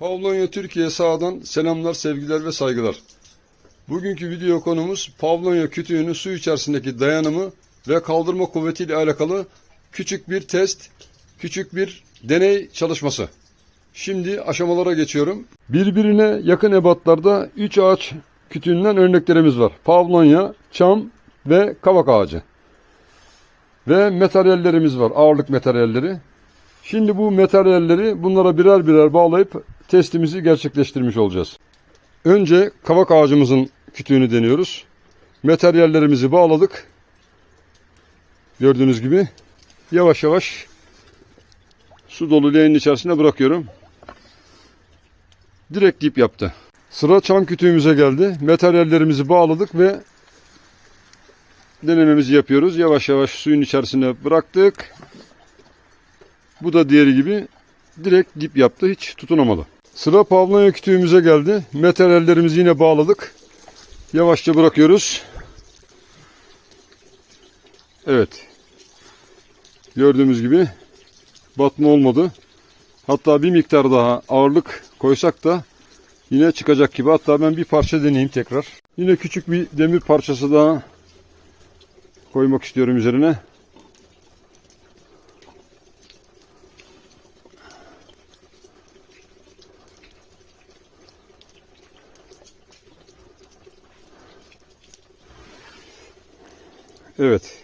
Pavlonya Türkiye sahadan selamlar, sevgiler ve saygılar. Bugünkü video konumuz Pavlonya kütüğünün su içerisindeki dayanımı ve kaldırma kuvvetiyle alakalı küçük bir test, küçük bir deney çalışması. Şimdi aşamalara geçiyorum. Birbirine yakın ebatlarda 3 ağaç kütüğünden örneklerimiz var. Pavlonya, çam ve kavak ağacı. Ve materyallerimiz var, ağırlık materyalleri. Şimdi bu materyalleri bunlara birer birer bağlayıp testimizi gerçekleştirmiş olacağız. Önce kavak ağacımızın kütüğünü deniyoruz. Materyallerimizi bağladık. Gördüğünüz gibi yavaş yavaş su dolu leğenin içerisine bırakıyorum. Direkt dip yaptı. Sıra çam kütüğümüze geldi. Materyallerimizi bağladık ve denememizi yapıyoruz. Yavaş yavaş suyun içerisine bıraktık. Bu da diğeri gibi direkt dip yaptı. Hiç tutunamadı. Sıra Pavlonya kütüğümüze geldi. Materyallerimizi yine bağladık. Yavaşça bırakıyoruz. Evet. Gördüğümüz gibi batma olmadı. Hatta bir miktar daha ağırlık koysak da yine çıkacak gibi. Hatta ben bir parça deneyeyim tekrar. Yine küçük bir demir parçası daha koymak istiyorum üzerine. Evet.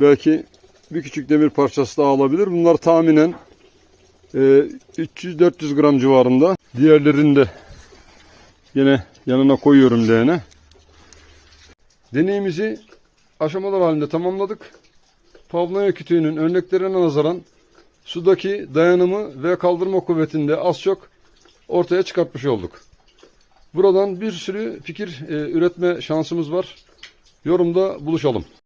Belki bir küçük demir parçası daha alabilir. Bunlar tahminen e, 300-400 gram civarında. Diğerlerini de yine yanına koyuyorum leğene. Deneyimizi aşamalar halinde tamamladık. Pavlonya kütüğünün örneklerine nazaran sudaki dayanımı ve kaldırma kuvvetinde az çok ortaya çıkartmış olduk. Buradan bir sürü fikir e, üretme şansımız var. Yorumda buluşalım.